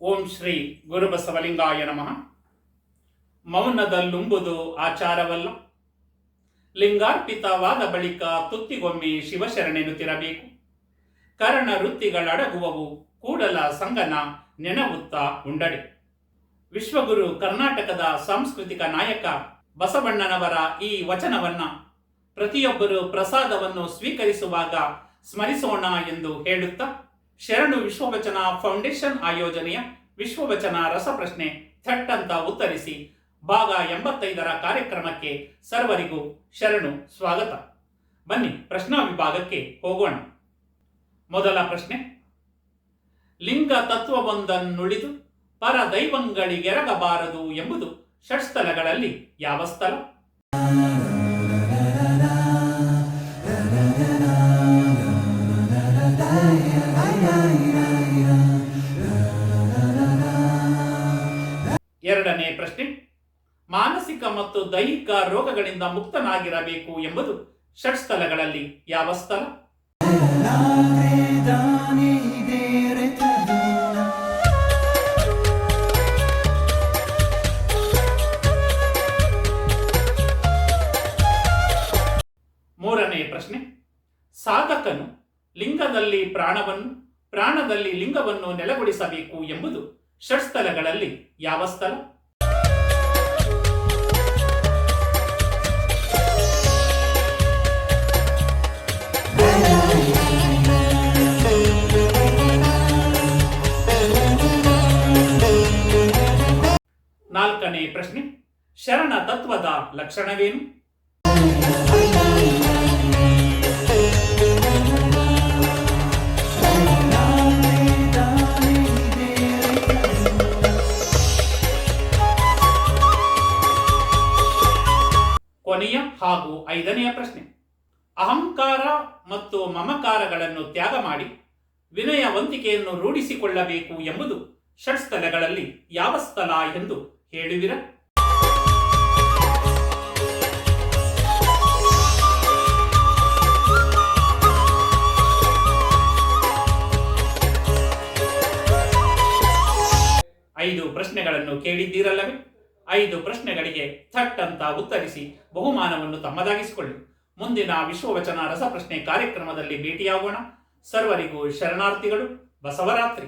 ಓಂ ಶ್ರೀ ಗುರುಬಸವಲಿಂಗಾಯ ನಮಃ. ಮೌನದಲ್ಲುಂಬುದು ಆಚಾರವಲ್ಲ. ಲಿಂಗಾರ್ಪಿತವಾದ ಬಳಿಕ ತುತ್ತಿಗೊಮ್ಮೆ ಶಿವಶರಣೆನುತ್ತಿರಬೇಕು ಕರ್ಣ ವೃತ್ತಿಗಳಡಗುವವು ಕೂಡಲ ಸಂಗನ ನೆನವುತ್ತ ಉಂಡಡೆ. ವಿಶ್ವಗುರು ಕರ್ನಾಟಕದ ಸಾಂಸ್ಕೃತಿಕ ನಾಯಕ ಬಸವಣ್ಣನವರ ಈ ವಚನವನ್ನ ಪ್ರತಿಯೊಬ್ಬರು ಪ್ರಸಾದವನ್ನು ಸ್ವೀಕರಿಸುವಾಗ ಸ್ಮರಿಸೋಣ ಎಂದು ಹೇಳುತ್ತಾ ಶರಣು ವಿಶ್ವವಚನ ಫೌಂಡೇಶನ್ ಆಯೋಜನೆಯ ವಿಶ್ವವಚನ ರಸಪ್ರಶ್ನೆ ಥಟ್ ಅಂತ ಉತ್ತರಿಸಿ, ಭಾಗ ಎಂಬತ್ತೈದರ ಕಾರ್ಯಕ್ರಮಕ್ಕೆ ಸರ್ವರಿಗೂ ಶರಣು ಸ್ವಾಗತ. ಬನ್ನಿ, ಪ್ರಶ್ನಾ ವಿಭಾಗಕ್ಕೆ ಹೋಗೋಣ. ಮೊದಲ ಪ್ರಶ್ನೆ. ಲಿಂಗ ತತ್ವವೊಂದನ್ನುಳಿದು ಪರ ದೈವಂಗಳಿಗೆರಗಬಾರದು ಎಂಬುದು ಷಟ್ಸ್ಥಲಗಳಲ್ಲಿ ಯಾವ ಸ್ಥಳ? ಎರಡನೇ ಪ್ರಶ್ನೆ. ಮಾನಸಿಕ ಮತ್ತು ದೈಹಿಕ ರೋಗಗಳಿಂದ ಮುಕ್ತನಾಗಿರಬೇಕು ಎಂಬುದು ಷಟ್ಸ್ಥಲಗಳಲ್ಲಿ ಯಾವ ಸ್ಥಳ? ಮೂರನೇ ಪ್ರಶ್ನೆ. ಸಾಧಕನು ಲಿಂಗದಲ್ಲಿ ಪ್ರಾಣವನ್ನು ಪ್ರಾಣದಲ್ಲಿ ಲಿಂಗವನ್ನು ನೆಲೆಗೊಳಿಸಬೇಕು ಎಂಬುದು ಷಟ್ಸ್ಥಲಗಳಲ್ಲಿ ಯಾವ ಸ್ಥಳ? ನಾಲ್ಕನೇ ಪ್ರಶ್ನೆ ಶರಣ ತತ್ವದ ಲಕ್ಷಣವೇನು? ಕೊನೆಯ ಹಾಗೂ ಐದನೆಯ ಪ್ರಶ್ನೆ. ಅಹಂಕಾರ ಮತ್ತು ಮಮಕಾರಗಳನ್ನು ತ್ಯಾಗ ಮಾಡಿ ವಿನಯವಂತಿಕೆಯನ್ನು ರೂಢಿಸಿಕೊಳ್ಳಬೇಕು ಎಂಬುದು ಷಟ್ಸ್ಥಲಗಳಲ್ಲಿ ಯಾವ ಸ್ಥಳ ಎಂದು ಹೇಳುವಿರ? ಐದು ಪ್ರಶ್ನೆಗಳನ್ನು ಕೇಳಿದ್ದೀರಲ್ಲವೇ? ಐದು ಪ್ರಶ್ನೆಗಳಿಗೆ ಥಟ್ ಅಂತ ಉತ್ತರಿಸಿ ಬಹುಮಾನವನ್ನು ತಮ್ಮದಾಗಿಸಿಕೊಳ್ಳಿ. ಮುಂದಿನ ವಿಶ್ವವಚನ ರಸಪ್ರಶ್ನೆ ಕಾರ್ಯಕ್ರಮದಲ್ಲಿ ಭೇಟಿಯಾಗೋಣ. ಸರ್ವರಿಗೂ ಶರಣಾರ್ಥಿಗಳು, ಬಸವರಾತ್ರಿ.